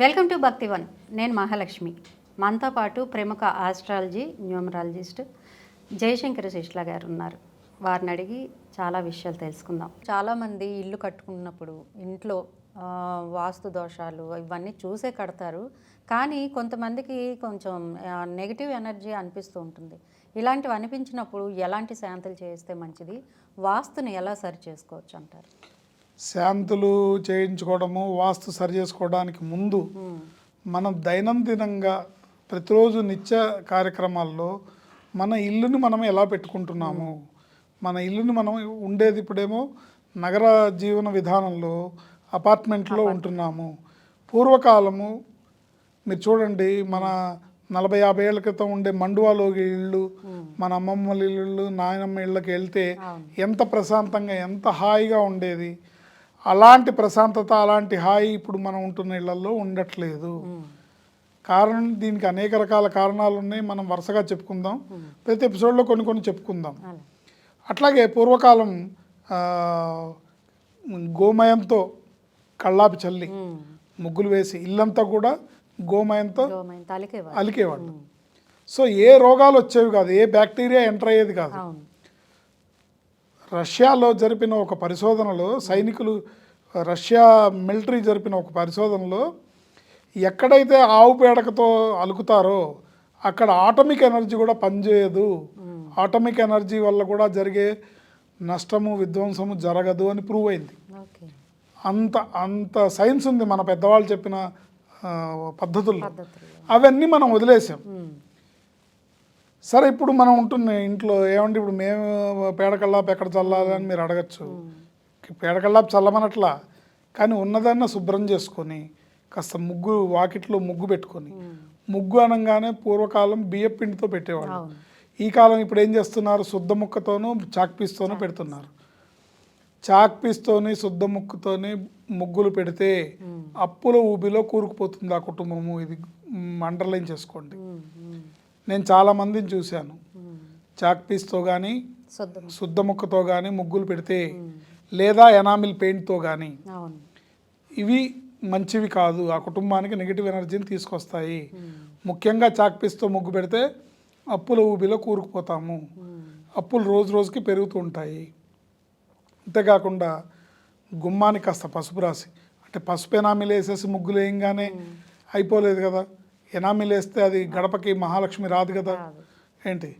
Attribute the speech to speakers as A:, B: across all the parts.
A: Welcome to భక్తి one. నేను మహాలక్ష్మి. మనతో పాటు ప్రముఖ ఆస్ట్రాలజీ న్యూమరాలజిస్ట్ జయశంకర్ శిష్ల గారు ఉన్నారు. వారిని అడిగి చాలా విషయాలు తెలుసుకుందాం. చాలామంది ఇల్లు కట్టుకున్నప్పుడు ఇంట్లో వాస్తు దోషాలు ఇవన్నీ చూసే కడతారు. కానీ కొంతమందికి కొంచెం నెగిటివ్ ఎనర్జీ అనిపిస్తూ ఉంటుంది. ఇలాంటివి అనిపించినప్పుడు ఎలాంటి శాంతులు చేస్తే మంచిది? వాస్తుని ఎలా సరి చేసుకోవచ్చు అంటారు?
B: శాంతులు చేయించుకోవడము వాస్తు సరి చేసుకోవడానికి ముందు మనం దైనందినంగా ప్రతిరోజు నిత్య కార్యక్రమాల్లో మన ఇల్లుని మనం ఎలా పెట్టుకుంటున్నాము? మన ఇల్లుని మనం ఉండేది ఇప్పుడేమో నగర జీవన విధానంలో అపార్ట్మెంట్లో ఉంటున్నాము. పూర్వకాలము మీరు చూడండి మన నలభై యాభై ఏళ్ళ క్రితం ఉండే మండువాలో ఇళ్ళు మన అమ్మమ్మల ఇళ్ళు నాయనమ్మ ఇళ్ళకి వెళ్తే ఎంత ప్రశాంతంగా ఎంత హాయిగా ఉండేది. అలాంటి ప్రశాంతత అలాంటి హాయి ఇప్పుడు మనం ఉంటున్న ఇళ్ళలో ఉండట్లేదు. కారణం దీనికి అనేక రకాల కారణాలు ఉన్నాయి. మనం వరుసగా చెప్పుకుందాం. ప్రతి ఎపిసోడ్లో కొన్ని కొన్ని చెప్పుకుందాం. అట్లాగే పూర్వకాలం గోమయంతో కళ్ళాపి చల్లి ముగ్గులు వేసి ఇల్లంతా కూడా గోమయంతో అలికేవాళ్ళు. సో ఏ రోగాలు వచ్చేవి కాదు. ఏ బ్యాక్టీరియా ఎంటర్ అయ్యేది కాదు. రష్యాలో జరిపిన ఒక పరిశోధనలో సైనికులు రష్యా మిలిటరీ జరిపిన ఒక పరిశోధనలో ఎక్కడైతే ఆవు పేడకతో అలుకుతారో అక్కడ ఆటమిక్ ఎనర్జీ కూడా పనిచేయదు. ఆటమిక్ ఎనర్జీ వల్ల కూడా జరిగే నష్టము విధ్వంసము జరగదు అని ప్రూవ్ అయింది. అంత అంత సైన్స్ ఉంది మన పెద్దవాళ్ళు చెప్పిన పద్ధతుల్లో.
A: పద్ధతులు
B: అవన్నీ మనం వదిలేసాం. సరే ఇప్పుడు మనం ఉంటున్న ఇంట్లో ఏమంటే ఇప్పుడు మేము పేడకల్లాపు ఎక్కడ చల్లాలి అని మీరు అడగచ్చు. పేడకల్లాపు చల్లమనట్లా. కానీ ఉన్నదన్న శుభ్రం చేసుకొని కాస్త ముగ్గు వాకిట్లో ముగ్గు పెట్టుకొని ముగ్గు అనగానే పూర్వకాలం బియ్య పిండితో
A: అవును.
B: ఈ కాలం ఇప్పుడు ఏం చేస్తున్నారు? శుద్ధ ముక్కతోనూ చాక్ పీస్తోనూ పెడుతున్నారు. చాక్ పీస్తోని శుద్ధ ముక్కుతోని ముగ్గులు పెడితే అప్పుల ఊబిలో కూరుకుపోతుంది ఆ కుటుంబము. ఇది అండర్లైన్ చేసుకోండి. నేను చాలా మందిని చూశాను. చాక్ పీస్తో కానీ
A: శుద్ధం
B: శుద్ధ ముక్కతో కానీ ముగ్గులు పెడితే లేదా ఎనామిల్ పెయింట్తో కానీ ఇవి మంచివి కాదు. ఆ కుటుంబానికి నెగిటివ్ ఎనర్జీని తీసుకొస్తాయి. ముఖ్యంగా చాక్ పీస్తో ముగ్గు పెడితే అప్పుల ఊబిలో కూరుకుపోతాము. అప్పులు రోజు రోజుకి పెరుగుతూ ఉంటాయి. అంతేకాకుండా గుమ్మానికి కాస్త పసుపు రాసి అంటే పసుపు ఎనామిలు వేసేసి ముగ్గులు వేయంగానే అయిపోలేదు కదా. ఎనామిలు వేస్తే అది గడపకి మహాలక్ష్మి రాదు కదా. ఏంటి?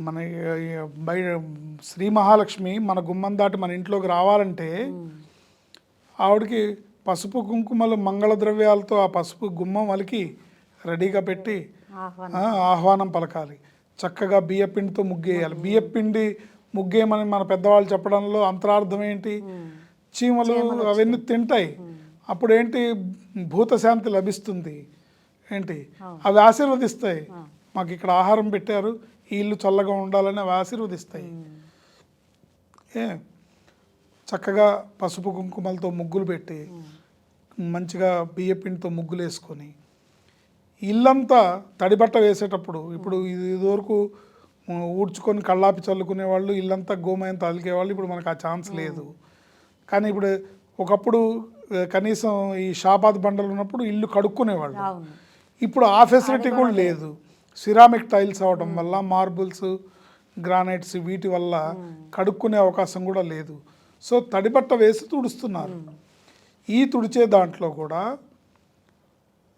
B: మన ఈ- బయ శ్రీ మహాలక్ష్మి మన గుమ్మం దాటి మన ఇంట్లోకి రావాలంటే ఆవిడకి పసుపు కుంకుమలు మంగళ ద్రవ్యాలతో ఆ పసుపు గుమ్మం వలికి రెడీగా పెట్టి
A: ఆహ్వానం.
B: పలకాలి. చక్కగా బియ్యపిండితో ముగ్గేయాలి. బియ్యపిండి ముగ్గేయమని మన పెద్దవాళ్ళు చెప్పడంలో అంతరార్థం ఏంటి? చీమలు అవన్నీ తింటాయి. అప్పుడు ఏంటి భూతశాంతి లభిస్తుంది. ఏంటి? అవి ఆశీర్వదిస్తాయి. మాకు ఇక్కడ ఆహారం పెట్టారు ఈ ఇల్లు చల్లగా ఉండాలని అవి ఆశీర్వదిస్తాయి. ఏ? చక్కగా పసుపు కుంకుమలతో ముగ్గులు పెట్టి మంచిగా బియ్యపిండితో ముగ్గులు వేసుకొని ఇల్లంతా తడిబట్ట వేసేటప్పుడు ఇప్పుడు ఇది ఇదివరకు ఊడ్చుకొని కళ్ళాపి చల్లుకునే వాళ్ళు ఇల్లంతా గోమయంతో అలికేవాళ్ళు ఇప్పుడు మనకు ఆ ఛాన్స్ లేదు. కానీ ఇప్పుడు ఒకప్పుడు కనీసం ఈ షాబాద్ బండలు ఉన్నప్పుడు ఇల్లు కడుక్కునేవాళ్ళు. ఇప్పుడు ఆ ఫెసిలిటీ కూడా లేదు. సిరామిక్ టైల్స్ అవడం వల్ల మార్బుల్స్ గ్రానైట్స్ వీటి వల్ల కడుక్కునే అవకాశం కూడా లేదు. సో తడిబట్ట వేసి తుడుస్తున్నారు. ఈ తుడిచే దాంట్లో కూడా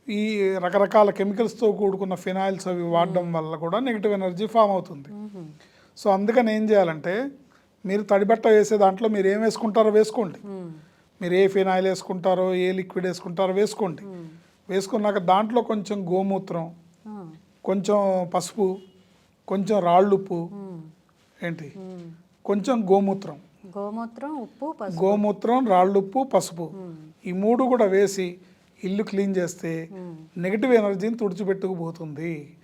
B: ఈ రకరకాల కెమికల్స్తో కూడుకున్న ఫినాయిల్స్ అవి వాడడం వల్ల కూడా నెగిటివ్ ఎనర్జీ ఫామ్ అవుతుంది. సో అందుకని ఏం చేయాలంటే మీరు తడిబట్ట వేసే దాంట్లో మీరు ఏం వేసుకుంటారో వేసుకోండి. మీరు ఏ ఫినాయిల్ వేసుకుంటారో ఏ లిక్విడ్ వేసుకుంటారో వేసుకోండి. వేసుకున్నాక దాంట్లో కొంచెం గోమూత్రం కొంచెం పసుపు కొంచెం రాళ్ళుప్పు. ఏంటి. కొంచెం గోమూత్రం.
A: గోమూత్రం ఉప్పు
B: గోమూత్రం రాళ్ళుప్పు పసుపు. ఈ మూడు కూడా వేసి ఇల్లు క్లీన్ చేస్తే నెగిటివ్ ఎనర్జీని తుడిచిపెట్టుకుపోతుంది.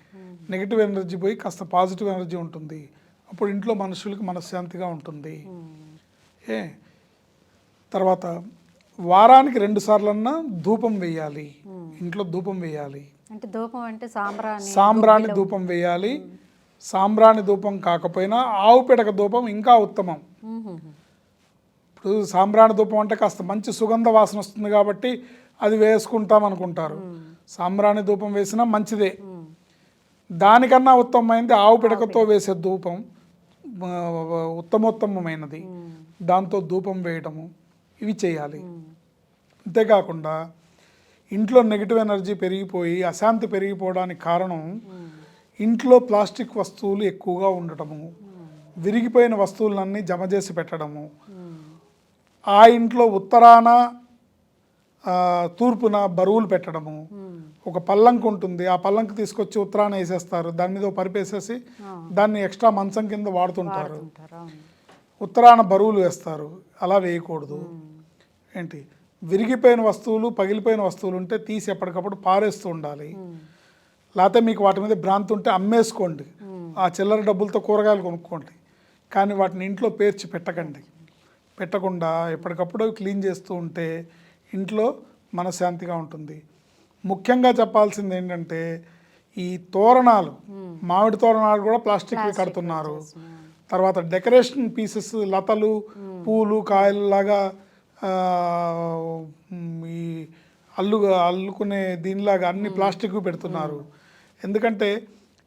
B: నెగిటివ్ ఎనర్జీ పోయి కాస్త పాజిటివ్ ఎనర్జీ ఉంటుంది. అప్పుడు ఇంట్లో మనుషులకి మనశ్శాంతిగా ఉంటుంది. ఏ? తర్వాత వారానికి రెండు సార్లన్నా ధూపం వేయాలి. ఇంట్లో ధూపం వేయాలి.
A: అంటే ధూపం అంటే సాంబ్రాణి
B: సాంబ్రాణి ధూపం. వేయాలి. సాంబ్రాణి ధూపం కాకపోయినా ఆవు పిడక ధూపం ఇంకా ఉత్తమం.
A: ఉమ్,
B: ఇప్పుడు సాంబ్రాణి ధూపం అంటే కాస్త మంచి సుగంధ వాసన వస్తుంది కాబట్టి అది వేసుకుంటాం అనుకుంటారు. సాంబ్రాణి ధూపం వేసినా మంచిదే. దానికన్నా ఉత్తమమైనది ఆవు పిడకతో వేసే ధూపం ఉత్తమోత్తమమైనది. దాంతో ధూపం వేయటము. ఇవి చేయాలి. అంతేకాకుండా ఇంట్లో నెగిటివ్ ఎనర్జీ పెరిగిపోయి అశాంతి పెరిగిపోవడానికి కారణం ఇంట్లో ప్లాస్టిక్ వస్తువులు ఎక్కువగా ఉండటము విరిగిపోయిన వస్తువులన్నీ జమ చేసి పెట్టడము. ఆ ఇంట్లో ఉత్తరాన తూర్పున బరువులు పెట్టడము. ఒక పల్లంకు ఉంటుంది ఆ పల్లంకు తీసుకొచ్చి ఉత్తరాన వేసేస్తారు. దాని మీద పరిపేసేసి దాన్ని ఎక్స్ట్రా మంచం కింద వాడుతుంటారు. ఉత్తరాన బరువులు వేస్తారు. అలా వేయకూడదు. ఏంటి? విరిగిపోయిన వస్తువులు పగిలిపోయిన వస్తువులు ఉంటే తీసి ఎప్పటికప్పుడు పారేస్తూ ఉండాలి. లేకపోతే మీకు వాటి మీద భ్రాంతి ఉంటే అమ్మేసుకోండి. ఆ చిల్లర డబ్బులతో కూరగాయలు కొనుక్కోండి. కానీ వాటిని ఇంట్లో పేర్చి పెట్టకండి. పెట్టకుండా ఎప్పటికప్పుడు క్లీన్ చేస్తూ ఉంటే ఇంట్లో మనశ్శాంతిగా ఉంటుంది. ముఖ్యంగా చెప్పాల్సింది ఏంటంటే ఈ తోరణాలు మామిడి తోరణాలు కూడా ప్లాస్టిక్ కడుతున్నారు. తర్వాత డెకరేషన్ పీసెస్ లతలు పూలు కాయలు లాగా ఈ అల్లు అల్లుకునే దీనిలాగా అన్ని ప్లాస్టిక్ పెడుతున్నారు. ఎందుకంటే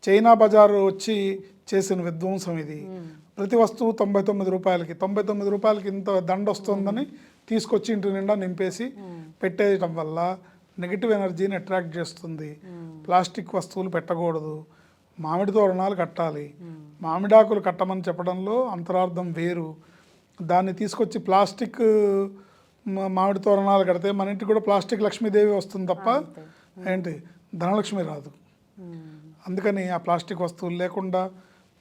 B: చైనా బజార్ వచ్చి చేసిన విధ్వంసం ఇది. ప్రతి వస్తువు తొంభై తొమ్మిది రూపాయలకి తొంభై తొమ్మిది రూపాయలకి ఇంత దండ వస్తుందని తీసుకొచ్చి ఇంటి నిండా నింపేసి పెట్టేయటం వల్ల నెగిటివ్ ఎనర్జీని అట్రాక్ట్ చేస్తుంది. ప్లాస్టిక్ వస్తువులు పెట్టకూడదు. మామిడి తోరణాలు కట్టాలి. మామిడాకులు కట్టమని చెప్పడంలో అంతరార్థం వేరు. దాన్ని తీసుకొచ్చి ప్లాస్టిక్ మామిడి తోరణాలు కడితే మన ఇంటికి కూడా ప్లాస్టిక్ లక్ష్మీదేవి వస్తుంది తప్ప ఏంటి? ధనలక్ష్మి రాదు. అందుకని ఆ ప్లాస్టిక్ వస్తువులు లేకుండా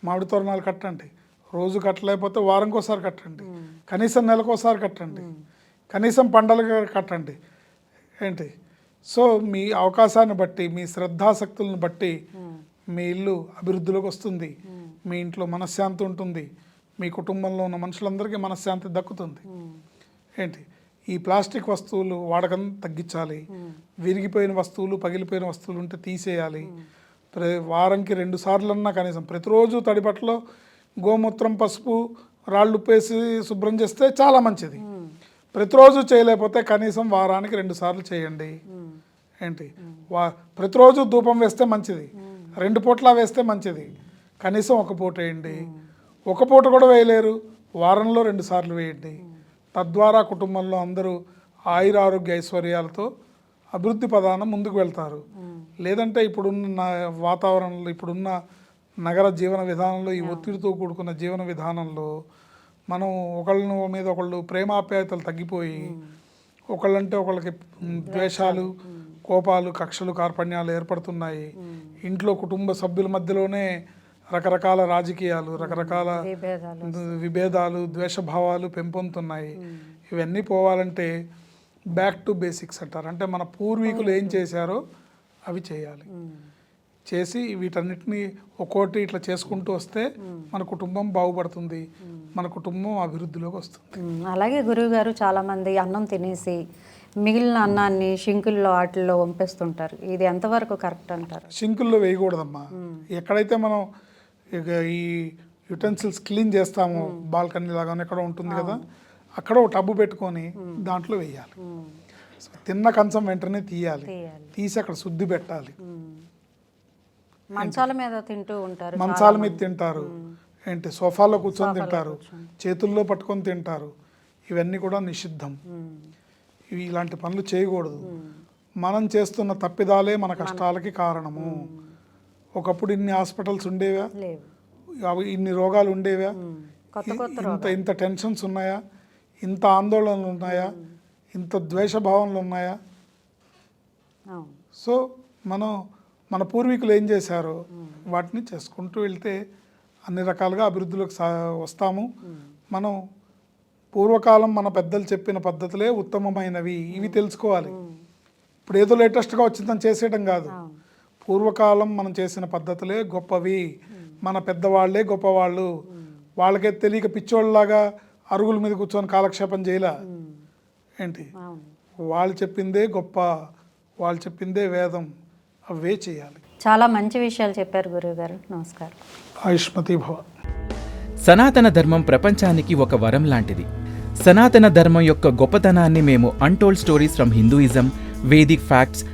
B: మామిడి తోరణాలు కట్టండి. రోజు కట్టలేకపోతే వారంకోసారి కట్టండి. కనీసం నెలకోసారి కట్టండి. కనీసం పండగలుగా కట్టండి. ఏంటి? సో మీ అవకాశాన్ని బట్టి మీ శ్రద్ధాశక్తులను బట్టి మీ ఇల్లు అభివృద్ధిలోకి వస్తుంది. మీ ఇంట్లో మనశ్శాంతి ఉంటుంది. మీ కుటుంబంలో ఉన్న మనుషులందరికీ మనశ్శాంతి దక్కుతుంది. ఏంటి? ఈ ప్లాస్టిక్ వస్తువులు వాడకం తగ్గించాలి. విరిగిపోయిన వస్తువులు పగిలిపోయిన వస్తువులు ఉంటే తీసేయాలి. ప్ర వారంకి రెండు సార్లన్నా కనీసం ప్రతిరోజు తడిబట్టలో గోమూత్రం పసుపు రాళ్ళు ఉప్పేసి శుభ్రం చేస్తే చాలా మంచిది. ప్రతిరోజు చేయలేకపోతే కనీసం వారానికి రెండు సార్లు చేయండి. ఏంటి? వా ప్రతిరోజు ధూపం వేస్తే మంచిది. రెండు పూట్ల వేస్తే మంచిది. కనీసం ఒక పూట వేయండి. ఒక పూట కూడా వేయలేరు. వారంలో రెండు సార్లు వేయండి. తద్వారా కుటుంబంలో అందరూ ఆయుర ఆరోగ్య ఐశ్వర్యాలతో అభివృద్ధి పదాన ముందుకు వెళ్తారు. లేదంటే ఇప్పుడున్న వాతావరణంలో ఇప్పుడున్న నగర జీవన విధానంలో ఈ ఒత్తిడితో కూడుకున్న జీవన విధానంలో మనం ఒకళ్ళ మీద ఒకళ్ళు ప్రేమాప్యాయతలు తగ్గిపోయి ఒకళ్ళంటే ఒకళ్ళకి ద్వేషాలు. కోపాలు కక్షలు కార్పణ్యాలు ఏర్పడుతున్నాయి. ఇంట్లో కుటుంబ సభ్యుల మధ్యలోనే రకరకాల రాజకీయాలు రకరకాల
A: విభేదాలు
B: ద్వేషభావాలు పెంపొందుతున్నాయి. ఇవన్నీ పోవాలంటే బ్యాక్ టు బేసిక్స్ అంటారు. అంటే మన పూర్వీకులు ఏం చేశారో అవి చేయాలి. చేసి వీటన్నిటిని ఒక్కోటి ఇట్లా చేసుకుంటూ వస్తే మన కుటుంబం బాగుపడుతుంది. మన కుటుంబం అభివృద్ధిలోకి వస్తుంది.
A: అలాగే గురువు గారు చాలామంది అన్నం తినేసి మిగిలిన అన్నాన్ని షింకుల్లో వాటిల్లో వంపేస్తుంటారు. ఇది ఎంతవరకు కరెక్ట్ అంటారు?
B: సింకుల్లో వేయకూడదమ్మా. ఎక్కడైతే మనం ఇక ఈ యుటెన్సిల్స్ క్లీన్ చేస్తామో బాల్కనీ లాగా ఎక్కడ ఉంటుంది కదా అక్కడ ఒక టబ్బు పెట్టుకొని దాంట్లో వేయాలి. తిన్న కంచం వెంటనే తీయాలి. తీసి అక్కడ శుద్ధి పెట్టాలి.
A: మంచాల మీద తింటూ ఉంటారు
B: మంచాల మీద తింటారు. ఏంటి? సోఫాలో కూర్చొని తింటారు. చేతుల్లో పట్టుకొని తింటారు. ఇవన్నీ కూడా నిషిద్ధం. ఇవి ఇలాంటి పనులు చేయకూడదు. మనం చేస్తున్న తప్పిదాలే మన కష్టాలకి కారణము. ఒకప్పుడు ఇన్ని హాస్పిటల్స్ ఉండేవా? అవి ఇన్ని రోగాలు ఉండేవా? ఇంత ఇంత టెన్షన్స్ ఉన్నాయా? ఇంత ఆందోళనలు ఉన్నాయా? ఇంత ద్వేషభావనలు ఉన్నాయా? సో మనం మన పూర్వీకులు ఏం చేశారో వాటిని చేసుకుంటూ వెళ్తే అన్ని రకాలుగా అభివృద్ధిలోకి సా వస్తాము. మనం పూర్వకాలం మన పెద్దలు చెప్పిన పద్ధతులే ఉత్తమమైనవి. ఇవి తెలుసుకోవాలి. ఇప్పుడు ఏదో లేటెస్ట్గా వచ్చిందని చేసేయడం కాదు. పూర్వకాలం మనం చేసిన పద్ధతులే గొప్పవి. మన పెద్దవాళ్ళే గొప్పవాళ్ళు. వాళ్ళకే తెలియక పిచ్చోళ్ళలాగా అరుగుల మీద కూర్చొని కాలక్షేపం చేయలే? ఏంటి? వాళ్ళు చెప్పిందే గొప్ప వాళ్ళు చెప్పిందే వేదం. అవే చేయాలి.
A: చాలా మంచి విషయాలు చెప్పారు గురువు గారు నమస్కారం.
B: ఆయుష్మతి భవ.
C: సనాతన ధర్మం ప్రపంచానికి ఒక వరం లాంటిది. సనాతన ధర్మం యొక్క గొప్పతనాన్ని మేము untold stories from Hinduism Vedic facts